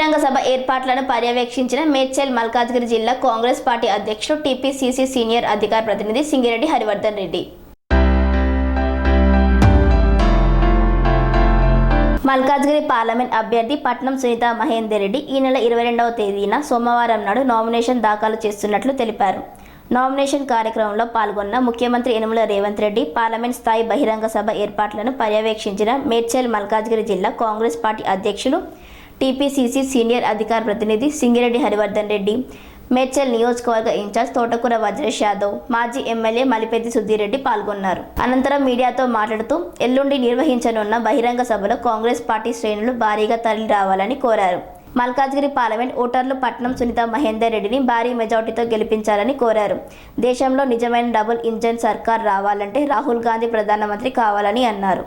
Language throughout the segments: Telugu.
బహిరంగ సభ ఏర్పాట్లను పర్యవేక్షించిన మేడ్చల్ మల్కాజ్గిరి జిల్లా కాంగ్రెస్ పార్టీ అధ్యక్షుడు టీపీసీసీ సీనియర్ అధికార ప్రతినిధి సింగిరెడ్డి హరివర్ధన్ రెడ్డి. మల్కాజ్గిరి పార్లమెంట్ అభ్యర్థి పట్నం సునీత మహేందర్ రెడ్డి ఈ నెల ఇరవై రెండవ తేదీన సోమవారం నాడు నామినేషన్ దాఖలు చేస్తున్నట్లు తెలిపారు. నామినేషన్ కార్యక్రమంలో పాల్గొన్న ముఖ్యమంత్రి యనుమల రేవంత్ రెడ్డి పార్లమెంట్ స్థాయి బహిరంగ సభ ఏర్పాట్లను పర్యవేక్షించిన మేడ్చల్ మల్కాజ్గిరి జిల్లా కాంగ్రెస్ పార్టీ అధ్యక్షులు టీపీసీసీ సీనియర్ అధికార ప్రతినిధి సింగిరెడ్డి హరివర్ధన్ రెడ్డి మేడ్చల్ నియోజకవర్గ ఇన్ఛార్జ్ తోటకూర వజ్రేష్ యాదవ్ మాజీ ఎమ్మెల్యే మలిపెద్ది సుధీరెడ్డి పాల్గొన్నారు. అనంతరం మీడియాతో మాట్లాడుతూ ఎల్లుండి నిర్వహించనున్న బహిరంగ సభలో కాంగ్రెస్ పార్టీ శ్రేణులు భారీగా తరలి రావాలని కోరారు. మల్కాజ్గిరి పార్లమెంట్ ఓటర్లు పట్నం సునీత మహేందర్ రెడ్డిని భారీ మెజార్టీతో గెలిపించాలని కోరారు. దేశంలో నిజమైన డబుల్ ఇంజన్ సర్కార్ రావాలంటే రాహుల్ గాంధీ ప్రధానమంత్రి కావాలని అన్నారు.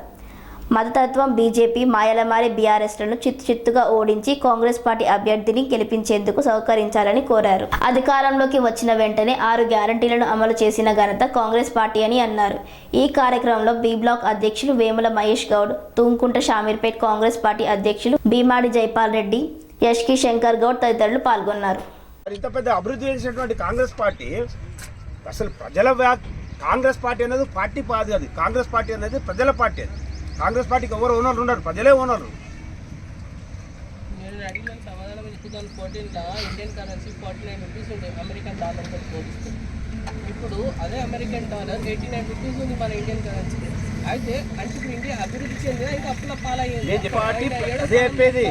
మతతత్వం బీజేపీ మాయలమారి బీఆర్ఎస్లను చిత్తు చిత్తుగా ఓడించి కాంగ్రెస్ పార్టీ అభ్యర్థిని గెలిపించేందుకు సహకరించాలని కోరారు. అధికారంలోకి వచ్చిన వెంటనే ఆరు గ్యారంటీలను అమలు చేసిన ఘనత కాంగ్రెస్ పార్టీ అని అన్నారు. ఈ కార్యక్రమంలో బి బ్లాక్ అధ్యక్షులు వేముల మహేష్ గౌడ్ తుంకుంట షామీర్పేట్ కాంగ్రెస్ పార్టీ అధ్యక్షులు భీమాడి జైపాల్ రెడ్డి యష్కి శంకర్ గౌడ్ తదితరులు పాల్గొన్నారు. ఇంత పెద్ద అభివృద్ధి చేసినటువంటి కాంగ్రెస్ పార్టీ అసలు ప్రజల కాంగ్రెస్ పార్టీ అనేది పార్టీ పాది అది. కాంగ్రెస్ పార్టీ అనేది ప్రజల పార్టీ అది. కాంగ్రెస్ పార్టీకి ఎవరు ఓనర్లు ఉండరు ప్రజలే ఓనర్లు. నేను అడిగిన సమాధానం టూ థౌసండ్ ఫోర్టీన్లో Indian currency forty nine rupees ఉండే అమెరికన్ డాలర్తో పోలిస్తే ఇప్పుడు అదే American dollar eighty nine rupees ఉంది మన ఇండియన్ కరెన్సీ అయితే అంటే ఇప్పుడు ఇండియా అభివృద్ధి చెందిన ఇంకా అప్పుల పాలయ్యింది. పార్టీ అదే చెప్పేది.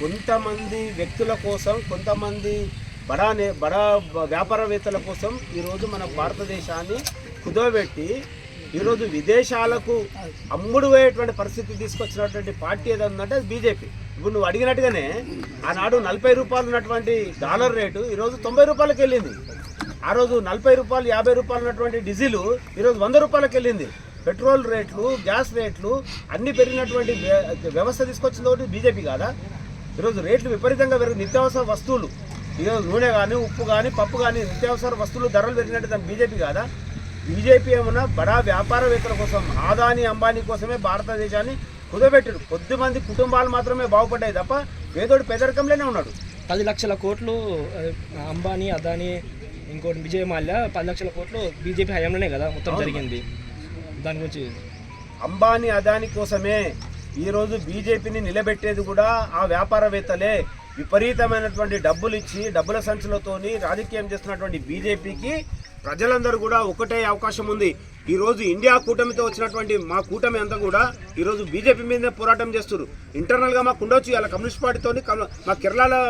కొంతమంది వ్యక్తుల కోసం కొంతమంది బడా బడా వ్యాపారవేత్తల కోసం ఈరోజు మన భారతదేశాన్ని కుదోబెట్టి ఈరోజు విదేశాలకు అమ్ముడు పోయేటువంటి పరిస్థితి తీసుకొచ్చినటువంటి పార్టీ ఏదో ఉందంటే అది బీజేపీ. ఇప్పుడు నువ్వు అడిగినట్టుగానే ఆనాడు నలభై రూపాయలు ఉన్నటువంటి డాలర్ రేటు ఈరోజు తొంభై రూపాయలకి వెళ్ళింది. ఆ రోజు నలభై రూపాయలు యాభై రూపాయలు ఉన్నటువంటి డీజిల్ ఈరోజు వంద రూపాయలకి వెళ్ళింది. పెట్రోల్ రేట్లు గ్యాస్ రేట్లు అన్ని పెరిగినటువంటి వ్య- వ్యవస్థ తీసుకొచ్చింది ఒకటి బీజేపీ కాదా? ఈరోజు రేట్లు విపరీతంగా పెరిగి నిత్యావసర వస్తువులు. ఈరోజు నూనె కానీ ఉప్పు కానీ పప్పు కానీ నిత్యావసర వస్తువులు ధరలు పెరిగినట్టు దాని బీజేపీ కాదా? బీజేపీ ఏమన్నా బడా వ్యాపారవేత్తల కోసం ఆదాని అంబానీ కోసమే భారతదేశాన్ని కుదబెట్టారు. కొద్ది మంది కుటుంబాలు మాత్రమే బాగుపడ్డాయి తప్ప పేదోడు పేదరికంలోనే ఉన్నాడు. పది లక్షల కోట్లు అంబానీ అదానీ ఇంకోటి విజయ్ మాల్యా పది లక్షల కోట్లు బీజేపీ హయాంలోనే కదా మొత్తం జరిగింది. దాని గురించి అంబానీ అదాని కోసమే ఈరోజు బీజేపీని నిలబెట్టేది కూడా ఆ వ్యాపారవేత్తలే. విపరీతమైనటువంటి డబ్బులు ఇచ్చి డబ్బుల సంచులతోని రాజకీయం చేస్తున్నటువంటి బీజేపీకి ప్రజలందరూ కూడా ఒకటే అవకాశం ఉంది. ఈ రోజు ఇండియా కూటమితో వచ్చినటువంటి మా కూటమి అంతా కూడా ఈ రోజు బీజేపీ మీదనే పోరాటం చేస్తారు ఇంటర్నల్గా మాకు ఉండొచ్చు ఇలా కమ్యూనిస్ట్ పార్టీతోని మా కేరళలో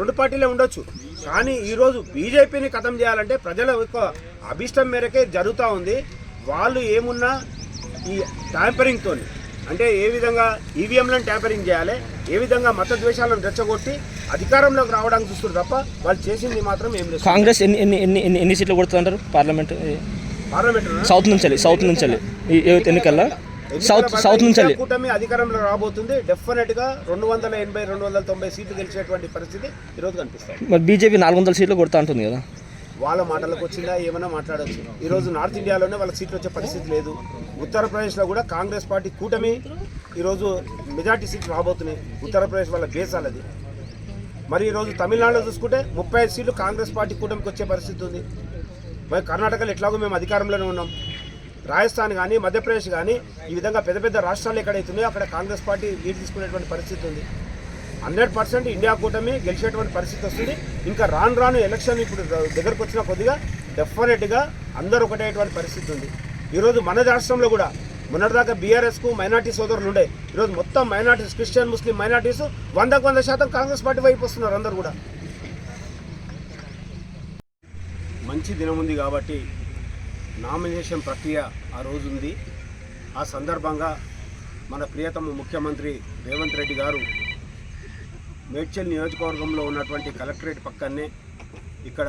రెండు పార్టీలే ఉండొచ్చు. కానీ ఈరోజు బీజేపీని ఖతం చేయాలంటే ప్రజల యొక్క అభిష్టం మేరకే జరుగుతూ ఉంది. వాళ్ళు ఏమున్నా ఈ ట్యాంపరింగ్తో అంటే ఏ విధంగా ఈవీఎంలను ట్యాంపరింగ్ చేయాలి ఏ విధంగా మత ద్వేషాలను రెచ్చగొట్టి అధికారంలోకి రావడానికి చూస్తారు తప్ప వాళ్ళు చేసింది మాత్రం ఏం లేదు. కాంగ్రెస్ ఎన్ని ఎన్ని ఎన్ని ఎన్ని ఎన్ని సీట్లు కొడుతుంటారు పార్లమెంట్? పార్లమెంట్ సౌత్ నుంచి వెళ్ళి సౌత్ నుంచి ఎన్నికల్లో? సౌత్ సౌత్ నుంచి కూటమి అధికారంలో రాబోతుంది. డెఫినెట్గా రెండు వందల ఎనభై రెండు వందల తొంభై సీట్లు గెలిచేటువంటి పరిస్థితి ఈరోజు కనిపిస్తుంది. మరి బీజేపీ నాలుగు వందల సీట్లు కొడతా ఉంటుంది కదా. వాళ్ళ మాటలకు వచ్చిందా ఏమైనా మాట్లాడచ్చు. ఈరోజు నార్త్ ఇండియాలోనే వాళ్ళ సీట్లు వచ్చే పరిస్థితి లేదు. ఉత్తరప్రదేశ్లో కూడా కాంగ్రెస్ పార్టీ కూటమి ఈరోజు మెజార్టీ సీట్లు రాబోతున్నాయి. ఉత్తరప్రదేశ్ వాళ్ళ బేస్ మరి ఈరోజు తమిళనాడులో చూసుకుంటే ముప్పై ఐదు సీట్లు కాంగ్రెస్ పార్టీ కూటమికి వచ్చే పరిస్థితి ఉంది. మరి కర్ణాటకలో ఎట్లాగో మేము అధికారంలోనే ఉన్నాం. రాజస్థాన్ కానీ మధ్యప్రదేశ్ కానీ ఈ విధంగా పెద్ద పెద్ద రాష్ట్రాలు ఎక్కడైతున్నాయో అక్కడ కాంగ్రెస్ పార్టీ లీడ్ తీసుకునేటువంటి పరిస్థితి ఉంది. హండ్రెడ్ పర్సెంట్ ఇండియా కూటమి గెలిచేటువంటి పరిస్థితి వస్తుంది. ఇంకా రాను రాను ఎలక్షన్ ఇప్పుడు దగ్గరకు వచ్చిన కొద్దిగా డెఫినెట్గా అందరూ ఒకటేటువంటి పరిస్థితి ఉంది. ఈరోజు మన రాష్ట్రంలో కూడా మొన్నటిదాకా బీఆర్ఎస్కు మైనార్టీ సోదరులు ఉండే. ఈరోజు మొత్తం మైనార్టీస్ క్రిస్టియన్ ముస్లిం మైనార్టీస్ వందకు వంద శాతం కాంగ్రెస్ పార్టీ వైపు వస్తున్నారు అందరు కూడా. మంచి దినం ఉంది కాబట్టి నామినేషన్ ప్రక్రియ ఆ రోజు ఉంది. ఆ సందర్భంగా మన ప్రియతమ ముఖ్యమంత్రి రేవంత్ రెడ్డి గారు మేడ్చల్ నియోజకవర్గంలో ఉన్నటువంటి కలెక్టరేట్ పక్కనే ఇక్కడ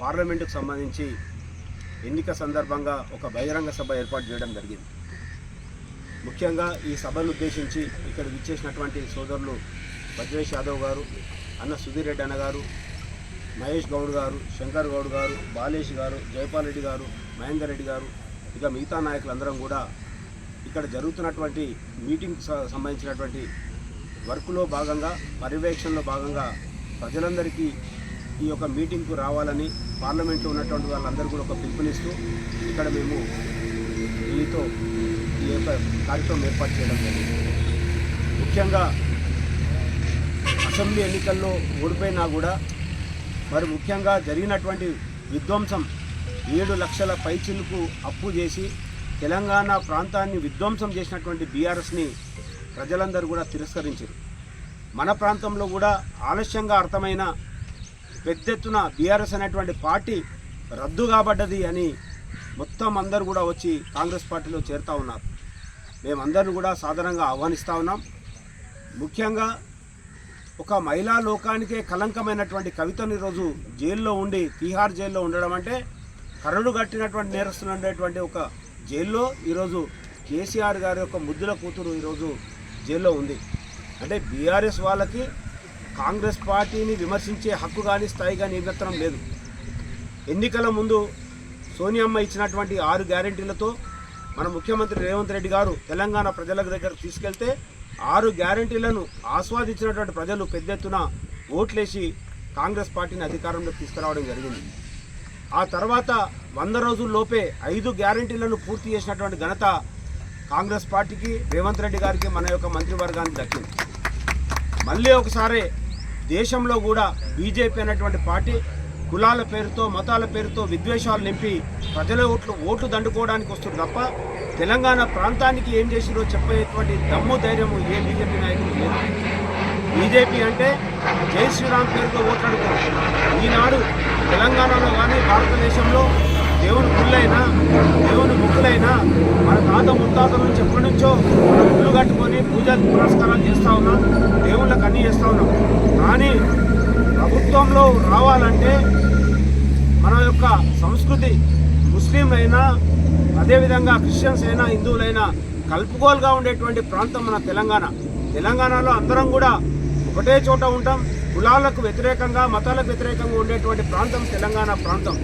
పార్లమెంటుకు సంబంధించి ఎన్నిక సందర్భంగా ఒక బహిరంగ సభ ఏర్పాటు చేయడం జరిగింది. ముఖ్యంగా ఈ సభను ఉద్దేశించి ఇక్కడ విచ్చేసినటువంటి సోదరులు వజ్రేష్ యాదవ్ గారు అన్న సుధీర్ రెడ్డి అన్న గారు మహేష్ గౌడ్ గారు శంకర్ గౌడ్ గారు బాలేష్ గారు జైపాల్ రెడ్డి గారు మహేందర్ రెడ్డి గారు ఇక మిగతా నాయకులందరం కూడా ఇక్కడ జరుగుతున్నటువంటి మీటింగ్ సంబంధించినటువంటి వర్క్లో భాగంగా పర్యవేక్షణలో భాగంగా ప్రజలందరికీ ఈ యొక్క మీటింగ్కు రావాలని పార్లమెంట్లో ఉన్నటువంటి వాళ్ళందరూ కూడా ఒక పిలుపునిస్తూ ఇక్కడ మేము దీనితో ఈ యొక్క కార్యక్రమం ఏర్పాటు చేయడం జరిగింది. ముఖ్యంగా అసెంబ్లీ ఎన్నికల్లో ఓడిపోయినా కూడా మరి ముఖ్యంగా జరిగినటువంటి విధ్వంసం ఏడు లక్షల పైచిలకు అప్పు చేసి తెలంగాణ ప్రాంతాన్ని విధ్వంసం చేసినటువంటి బీఆర్ఎస్ని ప్రజలందరూ కూడా తిరస్కరించారు. మన ప్రాంతంలో కూడా ఆలస్యంగా అర్థమైన పెద్ద ఎత్తున బీఆర్ఎస్ అనేటువంటి పార్టీ రద్దు కాబడ్డది అని మొత్తం అందరూ కూడా వచ్చి కాంగ్రెస్ పార్టీలో చేరుతా ఉన్నారు. మేమందరిని కూడా సాధారణంగా ఆహ్వానిస్తూ ఉన్నాం. ముఖ్యంగా ఒక మహిళా లోకానికే కలంకమైనటువంటి కవితను ఈరోజు జైల్లో ఉండి తీహార్ జైల్లో ఉండడం అంటే కరడు కట్టినటువంటి నేరస్తులు ఉండేటువంటి ఒక జైల్లో ఈరోజు కేసీఆర్ గారి యొక్క ముద్దుల కూతురు ఈరోజు జైల్లో ఉంది. అంటే బీఆర్ఎస్ వాళ్ళకి కాంగ్రెస్ పార్టీని విమర్శించే హక్కు కానీ స్థాయి కానీ ఏమాత్రం లేదు. ఎన్నికల ముందు సోనియమ్మ ఇచ్చినటువంటి ఆరు గ్యారెంటీలతో మన ముఖ్యమంత్రి రేవంత్ రెడ్డి గారు తెలంగాణ ప్రజల దగ్గర తీసుకెళ్తే ఆరు గ్యారెంటీలను ఆస్వాదించినటువంటి ప్రజలు పెద్ద ఎత్తున ఓట్లేసి కాంగ్రెస్ పార్టీని అధికారంలోకి తీసుకురావడం జరిగింది. ఆ తర్వాత వంద రోజుల్లోపే ఐదు గ్యారెంటీలను పూర్తి చేసినటువంటి ఘనత కాంగ్రెస్ పార్టీకి రేవంత్ రెడ్డి గారికి మన యొక్క మంత్రివర్గానికి దక్కింది. మళ్ళీ ఒకసారి దేశంలో కూడా బీజేపీ అనేటువంటి పార్టీ కులాల పేరుతో మతాల పేరుతో విద్వేషాలు నింపి ప్రజల ఓట్లు ఓట్లు దండుకోవడానికి వస్తుంది తప్ప తెలంగాణ ప్రాంతానికి ఏం చేసిరో చెప్పేటువంటి దమ్ము ధైర్యము ఏ బీజేపీ నాయకులు లేదు. బీజేపీ అంటే జై శ్రీరామ్ పేరుతో ఓట్లాడుతారు ఈనాడు తెలంగాణలో కానీ భారతదేశంలో దేవుని గుళ్ళైనా దేవుని ముక్కులైనా మన తాత ముత్తాతల నుంచి ఎప్పటి నుంచో మనం గుళ్ళు కట్టుకొని పూజలు పురస్కారాలు చేస్తూ ఉన్నాం. దేవుళ్ళకి అన్నీ చేస్తూ ఉన్నాం. కానీ ప్రభుత్వంలో రావాలంటే మన యొక్క సంస్కృతి ముస్లింలైనా అదేవిధంగా క్రిస్టియన్స్ అయినా హిందువులైనా కలుపుకోలుగా ఉండేటువంటి ప్రాంతం మన తెలంగాణ. తెలంగాణలో అందరం కూడా ఒకటే చోట ఉంటాం. కులాలకు వ్యతిరేకంగా మతాలకు వ్యతిరేకంగా ఉండేటువంటి ప్రాంతం తెలంగాణ ప్రాంతం.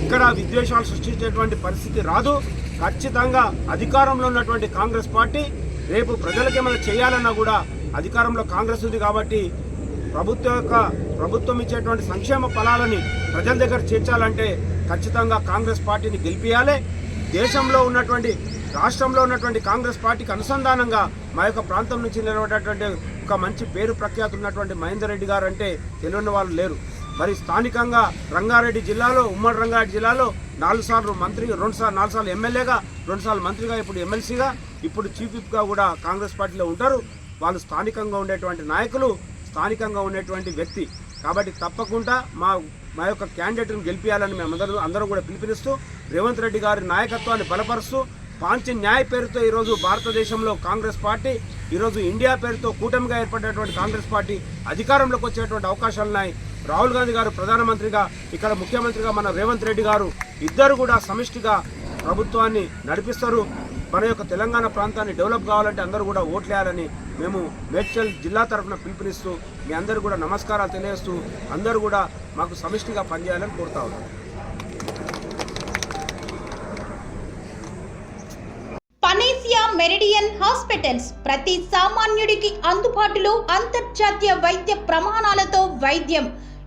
ఇక్కడ విద్వేషాలు సృష్టించేటువంటి పరిస్థితి రాదు. ఖచ్చితంగా అధికారంలో ఉన్నటువంటి కాంగ్రెస్ పార్టీ రేపు ప్రజలకి ఏమైనా చేయాలన్నా కూడా అధికారంలో కాంగ్రెస్ ఉంది కాబట్టి ప్రభుత్వం యొక్క ప్రభుత్వం ఇచ్చేటువంటి సంక్షేమ ఫలాలని ప్రజల దగ్గర చేర్చాలంటే ఖచ్చితంగా కాంగ్రెస్ పార్టీని గెలిపియాలి. దేశంలో ఉన్నటువంటి రాష్ట్రంలో ఉన్నటువంటి కాంగ్రెస్ పార్టీకి అనుసంధానంగా మా యొక్క ప్రాంతం నుంచి నిలబడేటువంటి ఒక మంచి పేరు ప్రఖ్యాతి ఉన్నటువంటి మహేందర్ రెడ్డి గారు అంటే తెలియని వాళ్ళు లేరు. మరి స్థానికంగా రంగారెడ్డి జిల్లాలో ఉమ్మడి రంగారెడ్డి జిల్లాలో నాలుగు సార్లు మంత్రి రెండు సార్లు నాలుగు సార్లు ఎమ్మెల్యేగా రెండు సార్లు మంత్రిగా ఇప్పుడు ఎమ్మెల్సీగా ఇప్పుడు చీఫ్ విప్గా కూడా కాంగ్రెస్ పార్టీలో ఉంటారు. వాళ్ళు స్థానికంగా ఉండేటువంటి నాయకులు స్థానికంగా ఉండేటువంటి వ్యక్తి. కాబట్టి తప్పకుండా మా మా యొక్క క్యాండిడేట్ను గెలిపించాలని మేమందరం అందరం కూడా పిలుపునిస్తూ రేవంత్ రెడ్డి గారి నాయకత్వాన్ని బలపరుస్తూ పాంచి న్యాయ పేరుతో ఈరోజు భారతదేశంలో కాంగ్రెస్ పార్టీ ఈరోజు ఇండియా పేరుతో కూటమిగా ఏర్పడినటువంటి కాంగ్రెస్ పార్టీ అధికారంలోకి వచ్చేటువంటి అవకాశాలున్నాయి. రాహుల్ గాంధీ గారు ప్రధానమంత్రిగా ఇక్కడ ముఖ్యమంత్రిగా మన రేవంత్ రెడ్డి గారు ఇద్దరు కూడా సమిష్టిగా ప్రభుత్వాన్ని నడిపిస్తారు. మన యొక్క తెలంగాణ ప్రాంతాన్ని డెవలప్ కావాలంటే అందరూ కూడా ఓట్లేయాలని మేము మేడ్చల్ జిల్లా తరఫున పిలుపునిస్తూ మీ అందరూ కూడా నమస్కారాలు తెలియజేస్తూ అందరూ కూడా మాకు సమిష్టిగా పనిచేయాలని కోరుతా ఉన్నాం. పనేసియా మెరిడియన్ హాస్పిటల్స్ ప్రతి సామాన్యుడికి అందుబాటులో అంతర్జాతీయ వైద్య ప్రమాణాలతో వైద్యం.